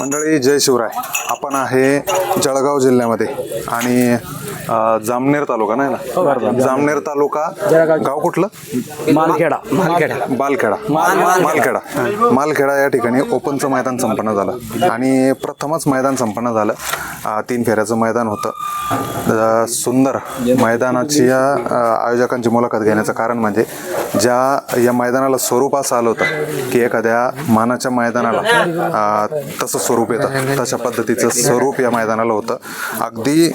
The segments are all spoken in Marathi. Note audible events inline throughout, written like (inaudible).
मंडळी जय शिवराय. आपण आहे जळगाव जिल्ह्यामध्ये आणि जामनेर तालुका नाही ना? जामनेर तालुका गाव कुठलं? मालखेडा. मालखेडा. बालखेडा मालखेडा. मालखेडा या ठिकाणी ओपनचं मैदान संपन्न झालं. आणि प्रथमच मैदान संपन्न झालं. तीन फेऱ्याचं मैदान होतं. सुंदर मैदानाची या आयोजकांची मुलाखत घेण्याचं कारण म्हणजे ज्या या मैदानाला स्वरूप असं आलं होतं की एखाद्या मानाच्या मैदानाला तसं स्वरूप येतं. तशा पद्धतीचं स्वरूप या मैदानाला होतं. अगदी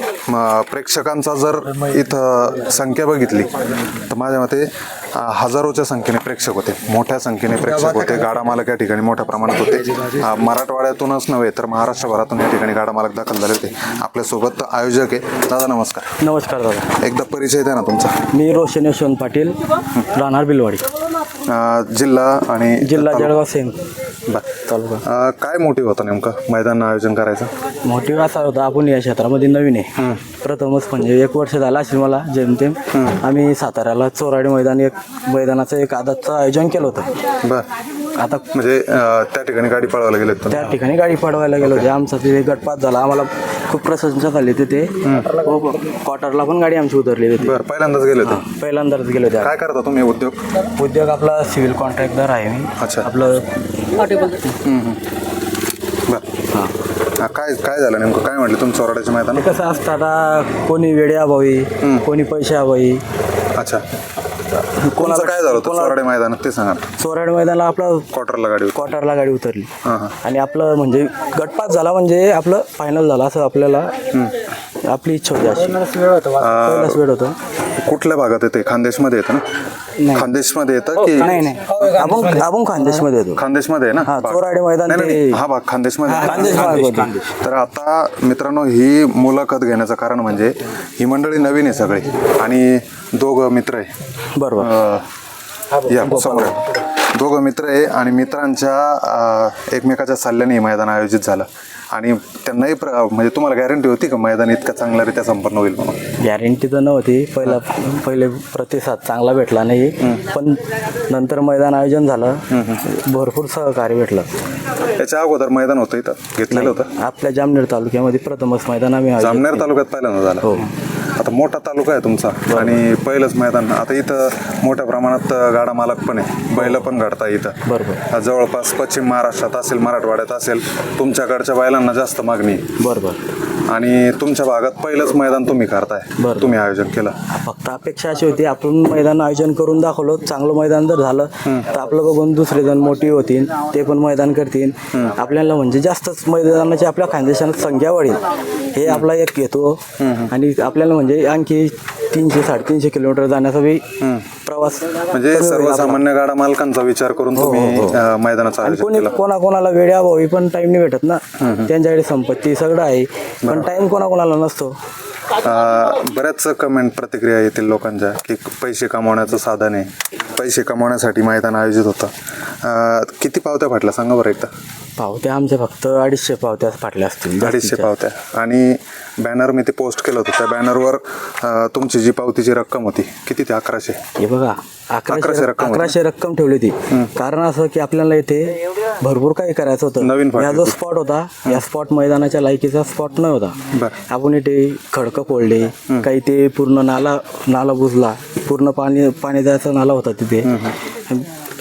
प्रेक्षकांचा जर इथं संख्या बघितली तर माझ्या मते हजारोच्या संख्येने प्रेक्षक होते. मोठ्या संख्येने प्रेक्षक होते. गाडा मालक या ठिकाणी मोठ्या प्रमाणात होते. मराठवाड्यातूनच नव्हे तर महाराष्ट्रभरातून या ठिकाणी गाडा मालक दाखल झाले होते. आपल्यासोबत आयोजक आहे. दादा नमस्कार. नमस्कार दादा. एकदा परिचय द्या ना तुमचा. मी रोशन यशवंत पाटील राहणार बिलवाडी. अ, जिल्हा आणि जिल्हा. जळगाव सेम. बर. तालुका. अ, काय मोटिव्ह होता नेमकं? मैदान आयोजन करायचं? मोटिव्ह असा होता आपण या क्षेत्रामध्ये नवीन आहे. प्रथमच म्हणजे एक वर्ष झालं असेल मला जेमतेम आम्ही साताऱ्याला चोराडी मैदान एक मैदानाचं एक आदाचं आयोजन केलं होतं. बर. आता म्हणजे अ, त्या ठिकाणी गाडी पळवायला गेले त्या ठिकाणी गाडी पडवायला गेलो होते. आमचा तिथे गटपात झाला. आम्हाला खूप प्रशंसा झाली तिथे. क्वार्टरला पण गाडी आमची उतरली होती. बर पहिल्यांदाच गेले होते. पहिल्यांदाच गेलो होते. काय करता तुम्ही उद्योग? उद्योग आपला सिव्हिल कॉन्ट्रॅक्टर आहे मी. अच्छा. आपलं बर. हा, काय काय झालं नेमकं? काय म्हटलं तुमचं चोराड्याच्या मैदान कसं असतं आता कोणी वेळे अभावी कोणी पैसे अभावी. अच्छा. कोणाचं काय झालं होतं? चोराडे मैदानात ते सांगा. चोराड मैदानाला आपलं क्वार्टरला गाडी होती. क्वार्टरला गाडी उतरली. हां हां. आणि आपलं म्हणजे गटपात झाला म्हणजे आपलं फायनल झालं असं आपल्याला आपली इच्छा होती अशी. पहिलाच वेळ होतं. कुठल्या भागात येते? खानदेशमध्ये येतं ना? खानदेशमध्ये येतं की नाही नाही. आपण आपण खानदेशमध्ये येतो. खानदेशमध्ये आहे ना? हा, भाग? चोराडे मैदान नाही, नाही, ते- हा भाग खानदेशमध्ये आहे. खानदेश भाग होता. तर आता मित्रांनो ही मुलाखत घेण्याचं कारण म्हणजे ही मंडळी नवीन आहे सगळी आणि दोघं मित्र आहे. बरोबर. अं, या समोर. या. दोघं मित्र आहे आणि मित्रांच्या अं, एकमेकाच्या सल्ल्याने हे मैदान आयोजित झालं. आणि त्यांनाही प्र म्हणजे तुम्हाला गॅरंटी होती का मैदान इतकं चांगल्यारीत्या संपन्न होईल म्हणून? गॅरंटी तर नव्हती. पहिला पहिले प्रतिसाद चांगला भेटला नाही. पण नंतर मैदान आयोजन झालं. भरपूर सहकार्य भेटलं. याच्या अगोदर मैदान होतं इथं? घेतलेलं होतं? आपल्या जामनेर तालुक्यामध्ये प्रथमच मैदान आम्ही जामनेर तालुक्यात पहिल्यांदा झालं. हो. आता मोठा तालुका आहे तुमचा आणि पहिलंच मैदान. आता इथं मोठ्या प्रमाणात गाडा मालक पण आहे. बैल पण घडता इथं. बरोबर. जवळपास पश्चिम महाराष्ट्रात असेल मराठवाड्यात असेल तुमच्याकडच्या बैलांना जास्त मागणी. बरोबर. आणि तुमच्या भागात पहिलंच मैदान तुम्ही करताय बरं. तुम्ही आयोजन केलं. फक्त अपेक्षा अशी होती आपण मैदान आयोजन करून दाखवलं. चांगलं मैदान जर झालं तर आपलं बघून दुसरे जण मोठी होतील ते पण मैदान करतील. आपल्याला म्हणजे जास्तच मैदानाची आपल्या खानदेशात संख्या वाढेल. हे आपला एक घेतो आणि आपल्याला म्हणजे आणखी तीनशे साडेतीनशे किलोमीटर जाण्याचा बी प्रवास म्हणजे. सर्वसामान्य गाडा मालकांचा विचार करून तुम्ही अं, मैदानाचं आणि कोणी कोणाकोणाला पण टाइम नाही भेटत ना. त्यांच्याकडे संपत्ती सगळं आहे. पण टाइम कोणाकोणाला नसतो. बऱ्याच कमेंट प्रतिक्रिया येतील लोकांच्या की पैसे कमावण्याचं साधन आहे. पैसे कमावण्यासाठी मैदान आयोजित होतं. किती पावत्या फाटल्या? सांगा बरं एकदा. पावत्या आमच्या फक्त अडीचशे पावत्या फाटल्या असतील. अडीचशे. पावत्या. आणि बॅनर मी ते पोस्ट केलं होतं. त्या बॅनरवर तुमची जी पावतीची रक्कम होती किती ते अकराशे? हे बघा अकराशे रक्कम. अकराशे रक्कम ठेवली होती. कारण असं की आपल्याला इथे भरपूर काही करायचं होतं. नवीन या जो. स्पॉट होता या स्पॉट मैदानाच्या लायकीचा स्पॉट न होता. आपण इथे खडकं फोडले काही ते पूर्ण नाला नाला बुजला पूर्ण पाणी पाणी जायचा नाला होता तिथे.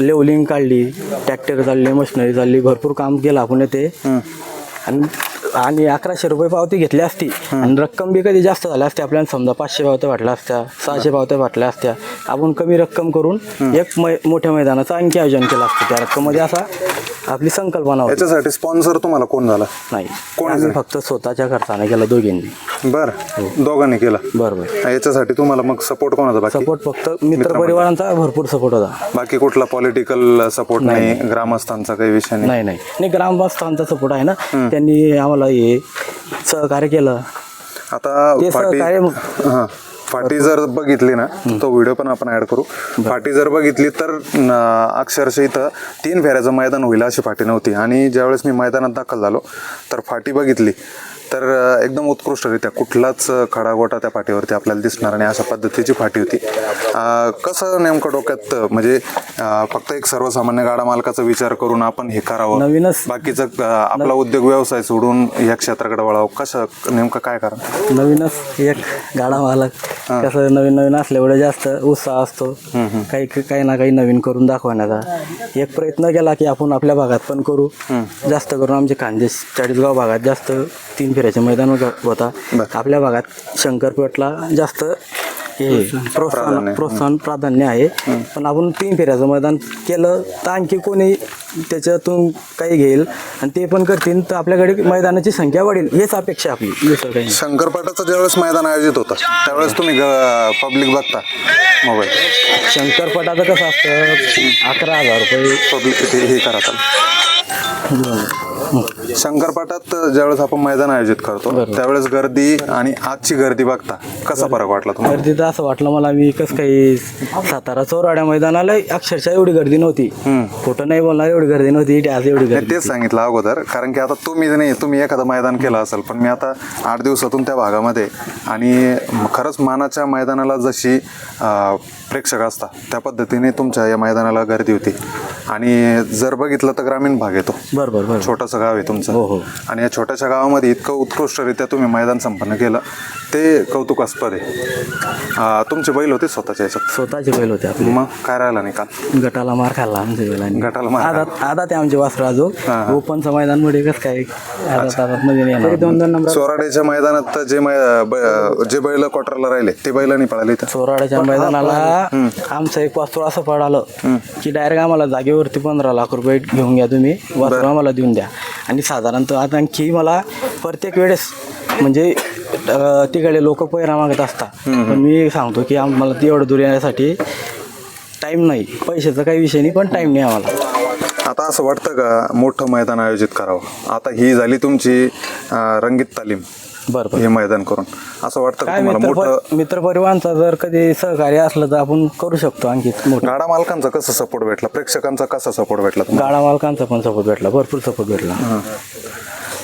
लेवलिंग काढली ट्रॅक्टर चालले मशिनरी चालली भरपूर काम केलं आपण इथे. आणि आणि अकराशे रुपये पावती घेतली असती. आणि रक्कम बी कधी जास्त झाल्या असते आपल्याला समजा पाचशे पावत्या वाटल्या असत्या सहाशे पावत्या वाटल्या असत्या. आपण कमी रक्कम करून एक मै मोठ्या मैदानाचं आणखी आयोजन केलं असतं. त्या रक्कममध्ये असा आपली संकल्पना होती. याच्यासाठी स्पॉन्सर तुम्हाला कोण झाला? नाही. कोण आम्ही फक्त स्वतःच्या खर्चाने केलं दोघींनी. बरं. दोघांनी केलं. बरोबर. याच्यासाठी तुम्हाला मग सपोर्ट कोणाचा बाकी? सपोर्ट फक्त मित्र परिवारांचा भरपूर सपोर्ट होता. बाकी कुठला पॉलिटिकल सपोर्ट नाही ग्रामस्थांचा काही विषय नाही? नाही नाही. नाही ग्रामस्थांचा सपोर्ट आहे ना. त्यांनी आम्हाला हे सहकार्य केलं. आता ते सहकार्य हा. फाटी जर बघितली ना तो व्हिडिओ पण आपण ऍड करू. फाटी जर बघितली तर अक्षरशः इथं तीन फेऱ्याचं मैदान होईल अशी फाटी नव्हती. आणि ज्यावेळेस मी मैदानात दाखल झालो तर फाटी बघितली. तर एकदम उत्कृष्टरित्या कुठलाच खडागोटा त्या पाठीवरती आपल्याला दिसणार आणि अशा पद्धतीची फाटी होती. कसं नेमकं डोक्यात म्हणजे फक्त एक सर्वसामान्य गाडा मालकाचा विचार करून आपण हे करावं? नवीनच- बाकीचं आपला उद्योग व्यवसाय सोडून या क्षेत्राकडे वळावं? कसं नेमकं काय करा नवीनच एक गाडा मालक. कसं नवीन नवीन असल्यामुळे जास्त उत्साह असतो. काही काही ना काही नवीन करून दाखवण्याचा. एक प्रयत्न केला की आपण आपल्या भागात पण करू. जास्त करून आमचे खानदेश चाळीसगाव भागात जास्त तीन फेऱ्याचे मैदान होता- होता. आपल्या भागात शंकरपेठला जास्त हे प्रोत्साहन प्रोत्साहन प्राधान्य. आहे. पण आपण तीन फेऱ्याचं मैदान केलं तर आणखी कोणी त्याच्यातून काही घेईल आणि ते पण करतील तर आपल्याकडे मैदानाची संख्या वाढेल हेच अपेक्षा आपली. शंकरपाटाचं ज्यावेळेस मैदान आयोजित होतं त्यावेळेस तुम्ही पब्लिक बघता मोबाईल शंकरपटाचं कसं असतं अकरा हजार रुपये. पब्लिक हे करा शंकरपाटात ज्यावेळेस आपण मैदान आयोजित करतो त्यावेळेस गर्दी आणि आजची गर्दी बघता कसा फरक वाटला तुम्हाला? गर्दी तर असं वाटलं मला मी कसं काही सातारा चौराड्या मैदानाला अक्षरशः एवढी गर्दी नव्हती. खोटं नाही बोलणार एवढी गर्दी नव्हती इथे आज एवढी गर्दी तेच सांगितलं अगोदर कारण की आता तुम्ही नाही तुम्ही एखादं मैदान केलं असेल पण मी आता आठ दिवसातून त्या भागामध्ये आणि खरंच मानाच्या मैदानाला जशी प्रेक्षक असतात त्या पद्धतीने तुमच्या या मैदानाला गर्दी होती. आणि जर बघितलं तर ग्रामीण भाग येतो बरं बरं बरं. छोटंसं गाव आहे हो, तुमचं. हो. आणि या छोट्याशा गावामध्ये इतकं उत्कृष्टरित्या तुम्ही मैदान संपन्न केलं ते कौतुकास्पद आहे. अं, तुमचे बैल होते स्वतःच्या याच्यात. स्वतःचे बैल होते आपले. मग काय राहिला निकाल गटाला मार खाल्ला आमच्या बैलांनी. गटाला मार आदात आदात आहे आमचे वासरू हा, हा. ओपनचं मैदानमध्ये कसं काय आदात आदात मध्ये नाही येणार. दोन दोन नंबर. सोराड्याच्या मैदानात जे मै- ब- जे बैल क्वार्टरला राहिले ते बैलांनी पळाले इथं. चोराड्याच्या मैदानाला आमचं एक वास्तू असं पडालं की डायरेक्ट आम्हाला जागेवरती पंधरा लाख रुपये घेऊन घ्या तुम्ही. वास्तू आम्हाला देऊन द्या. आणि साधारणतः आता आणखी मला प्रत्येक वेळेस म्हणजे तिकडे लोक पैरा मागत असतात. पण मी सांगतो की आम्हाला तेवढं दूर येण्यासाठी टाईम नाही. पैशाचा काही विषय नाही पण टाईम नाही आम्हाला. आता असं वाटतं का मोठं मैदान आयोजित करावं? आता ही झाली तुमची रंगीत तालीम. बरं बरं. हे मैदान करून. असं वाटतं का काय तुम्हाला? मित्र मित्रपरिवारांचा जर कधी सहकार्य असलं तर आपण करू शकतो आणखी मोठं. गाडा मालकांचा कसा सपोर्ट भेटला? प्रेक्षकांचा कसा सपोर्ट भेटला तुम्हाला? गाडा मालकांचा पण सपोर्ट भेटला भरपूर सपोर्ट भेटला.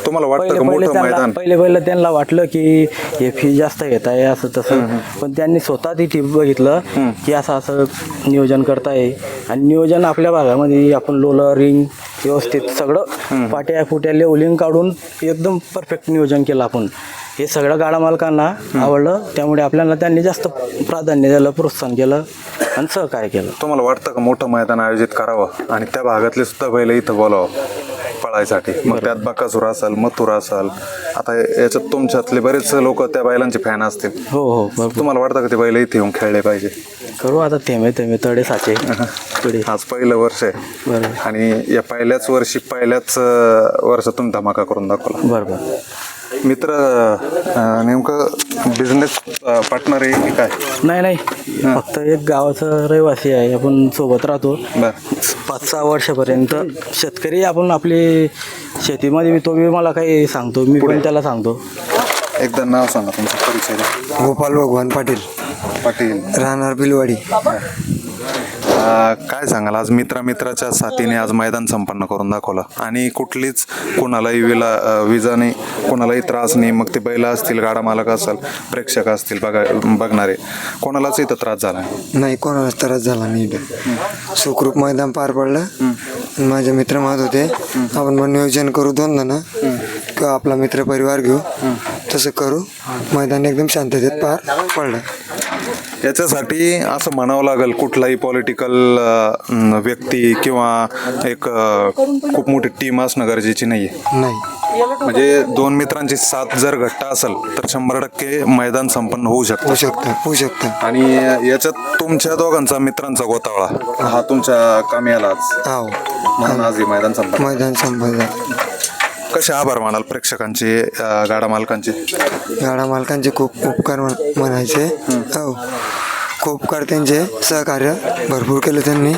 तुम्हाला वाटतं पहिले का पहिले मोठं त्यांना मैदान? पहिले पहिले त्यांना वाटलं की हे फी जास्त घेत आहे असं तसं. पण त्यांनी स्वतः तिथे बघितलं की असं असं नियोजन करताय. आणि नियोजन आपल्या भागामध्ये आपण लोलर रिंग व्यवस्थित सगळं पाट्या फुट्या लेवलिंग काढून एकदम परफेक्ट नियोजन केलं आपण. हे सगळं गाडा मालकांना आवडलं. त्यामुळे आपल्याला त्यांनी जास्त प्राधान्य दिलं प्रोत्साहन केलं आणि सहकार्य केलं. तुम्हाला वाटतं का मोठं मैदान आयोजित करावं? आणि त्या भागातले सुद्धा बैल इथं बोलावं? पळायसाठी मग त्यात बकासूर असेल मथुर असेल आता याच्यात तुमच्यातले बरेच लोक त्या बैलांचे फॅन असतील. हो हो बरोबर. तुम्हाला वाटतं का ते बैल इथे येऊन खेळले पाहिजे? करू आता थेंबे थेंबे तडे साचे. (laughs) आज पहिलं वर्ष आहे. बरोबर. आणि या पहिल्याच वर्षी पहिल्याच अं, वर्षातून धमाका करून दाखवला. बरोबर. मित्र अं, नेमकं बिझनेस पार्टनर आहे की काय? नाही नाही. फक्त एक गावाचा रहिवासी आहे. आपण सोबत राहतो. बर. पाच सहा वर्षापर्यंत शेतकरी आपण आपली शेतीमध्ये मी तो बी मला काही सांगतो. मी पण त्याला सांगतो. एकदा नाव सांगा तुमचं परिचय द्या. गोपाल भगवान पाटील. पाटील. राहणार बिलवाडी अं, काय सांगाल? आज मित्रा मित्राच्या साथीने आज मैदान संपन्न करून दाखवलं. आणि कुठलीच कोणालाही विला अं, विजा नाही कोणालाही त्रास नाही. मग ते बैल असतील गाडा मालक असेल प्रेक्षक असतील बघा बघणारे कोणालाच इथं त्रास झाला नाही. नाही कोणालाच त्रास झाला नीट सुखरूप मैदान पार पडलं. आणि माझे मित्र म्हणत होते. आपण मग नियोजन करू दोन जण किंवा आपला मित्र परिवार घेऊ तसं करू. मैदान एकदम शांततेत पार पडलं. याच्यासाठी असं म्हणावं लागेल कुठलाही पॉलिटिकल व्यक्ती किंवा एक खूप मोठी टीम असणं गरजेची नाही आहे नाही. म्हणजे दोन मित्रांची साथ जर घट्ट असेल तर शंभर टक्के मैदान संपन्न होऊ शकतं. होऊ शकतं होऊ शकतं. आणि याच्यात तुमच्या दोघांचा मित्रांचा गोतावळा हा तुमच्या कामी आला आज. आहो म्हणून आज हे मैदान संपन्न. मैदान संपलं कसे आभार मानाल प्रेक्षकांचे अं, गाडा मालकांचे? गाडा मालकांचे खूप उपकार म्हण- म्हणायचे. हो. खूप उपकार त्यांचे. सहकार्य भरपूर केलं त्यांनी.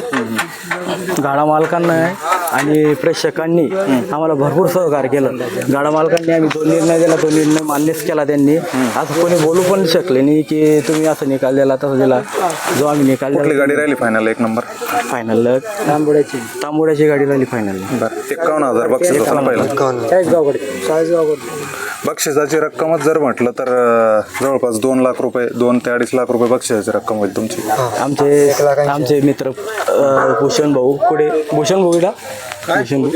गाडा मालकांना आणि प्रेक्षकांनी आम्हाला भरपूर सहकार्य केलं. गाडा मालकांनी आम्ही तो निर्णय दिला तो निर्णय मान्यच केला त्यांनी. असं कोणी बोलू पण शकले नाही की तुम्ही असं निकाल दिला तसं दिला. जो आम्ही निकाल दिला गाडी राहिली फायनल एक नंबर. फायनल तांबोड्याची. तांबोड्याची गाडी राहिली फायनल बरं एकावन्न हजार बक्षीस होतं ना पहिलं. एकावन्न. बक्षिसाची रक्कमच जर म्हटलं तर अं, जवळपास दोन लाख रुपये दोन ते अडीच लाख रुपये बक्षिसाची रक्कम होईल तुमची. आमचे आमचे मित्र अ, भूषण भाऊ पुढे भूषण भाऊ का भूषण भाऊ.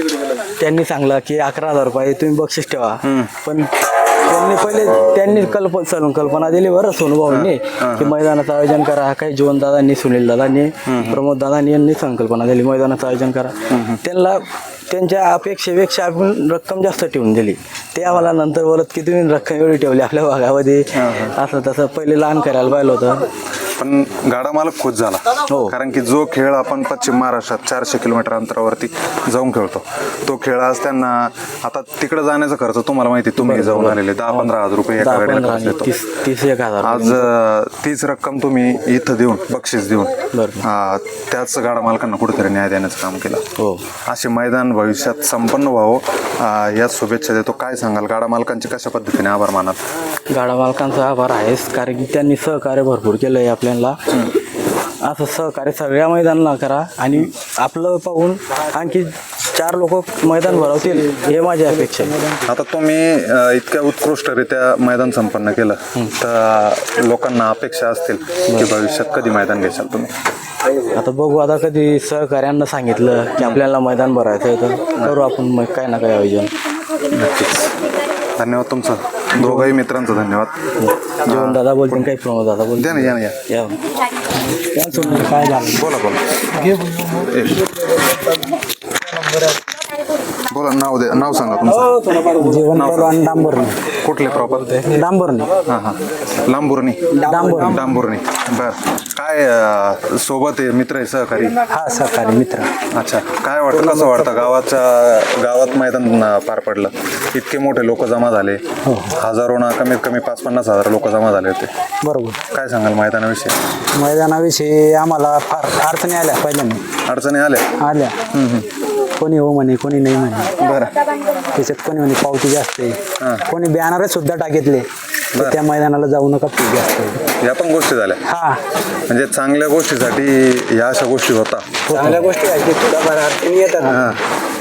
त्यांनी सांगला की अकरा हजार रुपये तुम्ही बक्षीस ठेवा. पण त्यांनी पहिले त्यांनी कल्पना चलून कल्पना दिली बरं सोनूभाऊंनी की मैदानाचं आयोजन करा. काही जीवन दादांनी सुनील दादांनी प्रमोद दादांनी यांनी संकल्पना दिली मैदानाचं आयोजन करा. त्यांना त्यांच्या अपेक्षेपेक्षा आपण रक्कम जास्त ठेवून दिली. ते आम्हाला नंतर बोलत की तुम्ही रक्कम एवढी ठेवली आपल्या भागामध्ये. असं तसं. पहिले लहान करायला पाहिलं होतं. पण गाडा मालक खुश झाला. हो. कारण की जो खेळ आपण पश्चिम महाराष्ट्रात चारशे किलोमीटर अंतरावरती जाऊन खेळतो. तो खेळ आज त्यांना आता तिकडे जाण्याचा खर्च तुम्हाला माहिती आहे, तुम्ही जाऊन आलेले दहा पंधरा हजार रुपये एका दहा गाडीला पंधरा खर्च आणि येतो. तीस तीस एक हजार आज अं, तीच रक्कम तुम्ही इथं देऊन बक्षीस देऊन. अं, त्याच गाडा मालकांना कुठेतरी न्याय देण्याचं काम केलं. हो. असे मैदान भविष्यात संपन्न व्हावं अं, या शुभेच्छा देतो. काय सांगाल? गाडा मालकांचे कशा पद्धतीने आभार मानाल? गाडा मालकांचा आभार आहेच कारण की त्यांनी सहकार्य भरपूर केलं आहे आपल्याला असं सहकार्य सगळ्या मैदानाला करा आणि आपलं पाहून आणखी चार लोक मैदान भरवतील हे माझी अपेक्षा आहे. आता तुम्ही अं, इतक्या उत्कृष्टरित्या मैदान संपन्न केलं तर लोकांना अपेक्षा असतील की भविष्यात कधी मैदान घेशाल तुम्ही? आता बघू आता कधी सहकार्यांना सांगितलं की आपल्याला मैदान भरायचं आहे तर करू आपण मग काय ना काय आयोजन. धन्यवाद तुमचं. दोघंही मित्रांचं धन्यवाद. जीवन दादा बोलतील काही प्रमोद दादा द्या बोलतील ना या ना या. काय झालं? बोला बोला. बोला नाव द्या नाव सांगा तुमचं. जीवन पहलवान डांबरने कुठले प्रॉपर? डांबरने हां हां. लांबुर्णी. डांबर डांबुर्णी. बर. काय अं, सोबत आहे मित्र आहे सहकारी? हा सहकारी मित्र. अच्छा. काय वाटतं कसं वाटतं गावाच्या गावात मैदान अं, पार पडलं? इतके मोठे लोक जमा झाले. हजारो ना कमीत कमी पाच पन्नास हजार लोक जमा झाले होते. बरोबर. काय सांगाल मैदानाविषयी? मैदानाविषयी आम्हाला फार अडचणी आल्या पहिल्यांदा. अडचणी आल्या? आल्या. कोणी हो म्हणे कोणी नाही म्हणे. बरं. त्याच्यात कोणी म्हणे पावती जास्त आहे. कोणी बॅनर सुद्धा टाकितले की त्या मैदानाला जाऊ नका फी जास्त आहे. या पण गोष्टी झाल्या. हा. म्हणजे चांगल्या गोष्टीसाठी या अशा गोष्टी होता. चांगल्या गोष्टी आहेत की अडचणी येतात.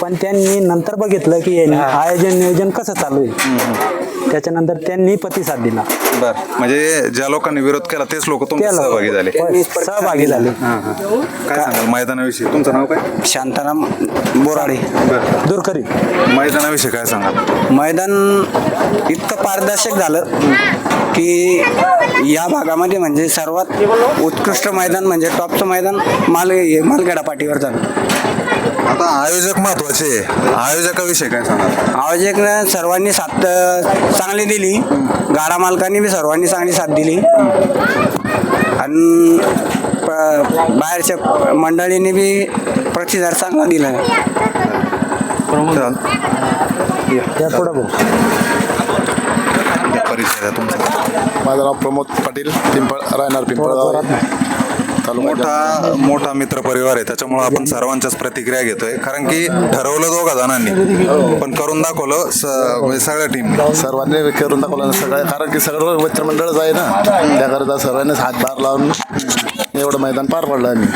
पण त्यांनी नंतर बघितलं की आयोजन नियोजन कसं चालू आहे? त्याच्यानंतर त्यांनी प्रतिसाद दिला. बर. म्हणजे ज्या लोकांनी विरोध केला तेच लोक तुमच्या त्या सहभागी झाले. सहभागी झाले. हां हां. काय सांगाल मैदानाविषयी? तुमचं नाव काय? शांताराम बोराडे. बरं. दुरकरी. मैदानाविषयी काय सांगाल? मैदान इतकं पारदर्शक झालं की या भागामध्ये म्हणजे सर्वात उत्कृष्ट मैदान म्हणजे टॉपचं मैदान माल मालगडा पाठीवर झालं. आता आयोजक महत्त्वाचे आहे. आयोजकाविषयी काय सांगाल आयोजकनं सर्वांनी साथ चांगली दिली. गाडा मालकांनी बी सर्वांनी चांगली साथ दिली. आणि प- बाहेरच्या मंडळींनी बी प्रतिसाद चांगला दिला. परिचय द्या तुमचा माझं नाव प्रमोद पाटील पिंपळ राहणार पिंपळगाव. मोठा मोठा मित्र परिवार आहे. त्याच्यामुळे आपण सर्वांच्याच प्रतिक्रिया घेतोय. कारण की ठरवलं दोघा जणांनी. पण करून दाखवलं स- म्हणजे सगळ्या टीम सर्वांनी करून दाखवलं सगळं कारण की सगळं मित्रमंडळच आहे ना. त्याकरिता सर्वांनीच हातभार लावून एवढं मैदान पार पडलं आम्ही.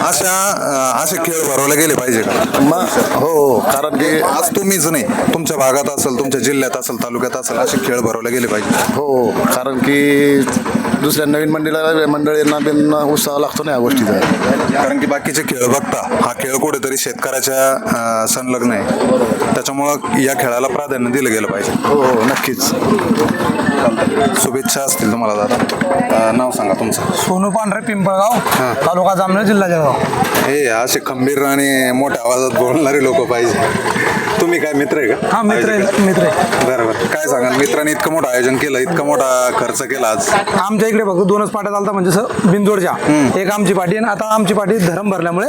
अशा अं, असे खेळ भरवले गेले पाहिजे का? मग हो हो. कारण की आज तुम्हीच नाही. तुमच्या भागात असेल तुमच्या जिल्ह्यात असेल तालुक्यात असेल असे खेळ भरवले गेले पाहिजे. हो हो. कारण की दुसऱ्या नवीन मंडळीला मंडळींना बिन उत्साह लागतो ना या गोष्टीचा. कारण की बाकीचे खेळ बघता हा खेळ कुठेतरी शेतकऱ्याच्या संलग्न आहे. त्याच्यामुळं या खेळाला प्राधान्य दिलं गेलं पाहिजे. हो हो नक्कीच. शुभेच्छा असतील तुम्हाला दादा. नाव सांगा तुमचं. सोनू पांढरे पिंपळगाव तालुका जामनेर जिल्हा जळगाव. हे असे खंबीर आणि मोठ्या आवाजात बोलणारे लोक पाहिजे. तुम्ही काय मित्र आहे का? हा मित्र? आहे मित्र आहे. बरं बरं. काय सांगाल? मित्रांनी इतकं मोठं आयोजन केलं इतका मोठा खर्च केला आज. आमच्या इकडे फक्त दोनच पाट्या चालतात म्हणजे बिंदोडच्या. एक आमची पाठी आणि आता आमची पाठी धरम भरल्यामुळे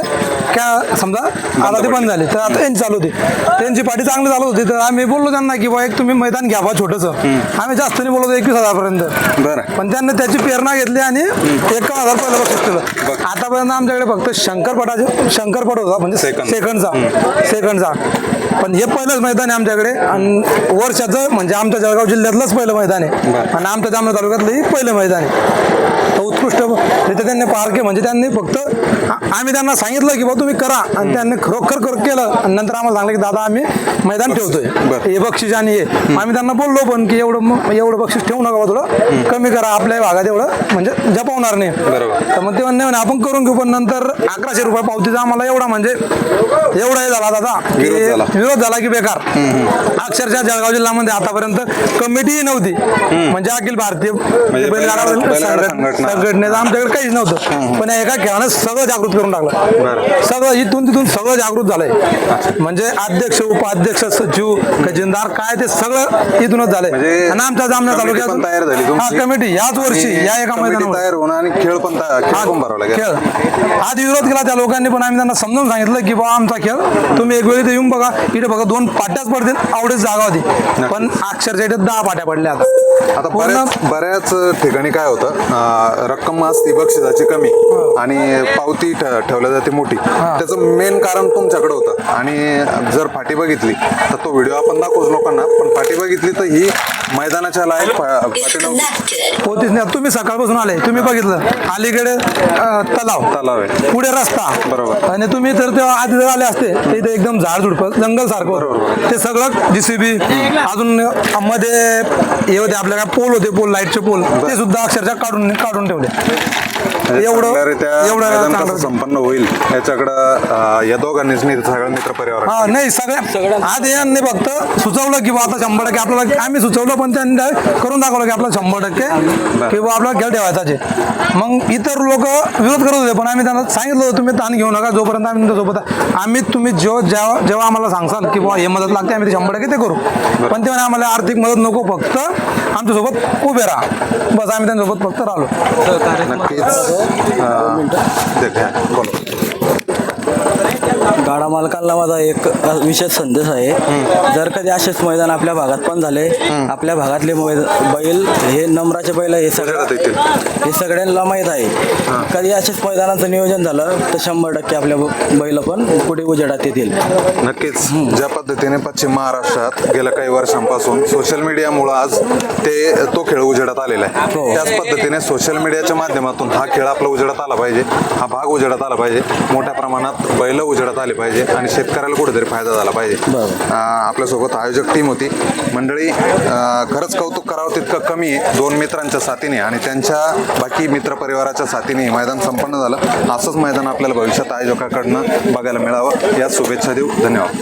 काय समजा आता ते बंद झाले. तर आता यांची चालू होती. त्यांची पाठी चांगली चालू होती. तर आम्ही बोललो त्यांना की बा एक तुम्ही मैदान घ्या बा छोटंसं. आम्ही जास्त नाही बोलतो एकवीस हजारपर्यंत. बरं. पण त्यांनी त्याची प्रेरणा घेतली आणि एकावन्न हजार पहिलं बक्षीस केलं. आतापर्यंत आमच्याकडे फक्त शंकरपटाचे शंकरपट होता म्हणजे. सेकंडचा. सेकंडचा. पण हे पहिलंच मैदान आहे आमच्याकडे. आणि वर्षाचं म्हणजे आमच्या जळगाव जिल्ह्यातलंच पहिलं मैदान आहे. आणि आमच्या जामनेर तालुक्यातलंही पहिलं मैदान आहे. उत्कृष्ट तिथे त्यांनी पार केलं. म्हणजे त्यांनी फक्त आम्ही त्यांना सांगितलं की बा तुम्ही करा. आणि त्यांनी खरोखर कर केलं. आणि नंतर आम्हाला सांगलं की दादा आम्ही मैदान ठेवतोय. हे बक्षीस आणि हे. आम्ही त्यांना बोललो पण की एवढं एवढं बक्षीस ठेवू नका थोडं कमी करा. आपल्या भागात एवढं म्हणजे जपावणार नाही. बरोबर. तर मग ते म्हणणे म्हणे आपण करून घेऊ पण नंतर अकराशे रुपये पावतीचा आम्हाला एवढा म्हणजे एवढा हे झाला दादा. विरोध झाला. विरोध झाला की बेकार. अक्षरशः जळगाव जिल्ह्यामध्ये आतापर्यंत कमिटी नव्हती. म्हणजे अखिल भारतीय संघटनेचं आमच्याकडे काहीच नव्हतं. पण एका खेळानं सगळं जागृत करून टाकलं. सगळं इथून तिथून सगळं जागृत झालंय. म्हणजे अध्यक्ष उपाध्यक्ष सचिव खजिनदार काय ते सगळं इथूनच झालंय. म्हणजे आणि आमच्या जामण्या तालुक्यात तयार झाली? हा कमिटी याच वर्षी या एका मैदानावर. तयार होणं आणि खेळ पण खेळ आधी विरोध केला त्या लोकांनी पण आम्ही त्यांना समजावून सांगितलं की बाबा आमचा खेळ तुम्ही एक वेळी येऊन बघा. इथे बघा दोन पाट्याच पडतील आवडेच जागा होती. पण अक्षरशः इथे दहा पाट्या पडल्या आता. बऱ्याच बऱ्याच ठिकाणी काय होतं रक्कम असते बक्षिसाची कमी. आणि पावती ठेवल्या जाते मोठी. त्याचं मेन कारण तुमच्याकडे होतं. आणि जर फाटी बघितली तर तो व्हिडिओ आपण दाखवूच लोकांना. पण फाटी बघितली तर ही मैदानाच्या लायक नव्हती. होतीच नाही तुम्ही सकाळपासून आले. तुम्ही बघितलं. अलीकडे तलाव. तलाव आहे. पुढे रस्ता. बरोबर. आणि तुम्ही तर तेव्हा आधी जर आले असते तर इथे एकदम झाड झुडपं जंगल सारखं होतं. ते सगळं जीसीबी अजून मध्ये हे होते आपल्या काय पोल होते पोल लाईटचे पोल. ते सुद्धा अक्षरशः काढून काढून ठेवले म्हणजे एवढं चांगलं संपन्न होईल याच्याकडं अं, या दोघांनीच नाही सगळं मित्र परिवार हा नाही सगळ्या आधी यांनी फक्त सुचवलं की बा आता शंभर टक्के आपल्याला आम्ही सुचवलं पण त्यांनी direct करून दाखवलं की आपल्याला शंभर टक्के की बा आपल्याला खेळ ठेवायचा आहे. मग इतर लोक विरोध करत होते पण आम्ही त्यांना सांगितलं होतं तुम्ही ताण घेऊ नका जोपर्यंत आम्ही तुमच्यासोबत आहे. आम्ही तुम्ही जो जेव्हा जेव्हा आम्हाला सांगसाल की बा हे मदत लागते आम्ही ते शंभर टक्के ते करू. पण ते म्हणे आम्हाला आर्थिक मदत नको फक्त आमच्यासोबत उभे राहा. बस आम्ही त्यांच्यासोबत फक्त राहिलो. नक्कीच. अं, दे, घ्या, बोला. गाडा मालकांना माझा एक विशेष संदेश आहे. जर कधी असेच मैदान आपल्या भागात पण झाले आपल्या भागातले बैल हे नम्राचे बैल हे उजेडात सगळं येतील. हे सगळ्यांना माहीत आहे. कधी असेच मैदानाचं नियोजन झालं तर शंभर टक्के आपल्या बैल पण पुढे उजेडात येतील. नक्कीच. ज्या पद्धतीने पश्चिम महाराष्ट्रात गेल्या काही वर्षांपासून सोशल मीडियामुळे आज ते तो खेळ उजेडात आलेला आहे. हो. त्याच पद्धतीने सोशल मीडियाच्या माध्यमातून हा खेळ आपला उजेडात आला पाहिजे. हा भाग उजेडात आला पाहिजे. मोठ्या प्रमाणात बैल उजेडात आले पाहिजे आणि शेतकऱ्याला कुठेतरी फायदा झाला पाहिजे. अं, आपल्यासोबत आयोजक टीम होती. मंडळी अं, खरंच कौतुक करावं तितकं कमी आहे. दोन मित्रांच्या साथीने आणि त्यांच्या बाकी मित्र परिवाराच्या साथीने हे मैदान संपन्न झालं. असंच मैदान आपल्याला भविष्यात आयोजकाकडनं बघायला मिळावं. याच शुभेच्छा देऊ. धन्यवाद.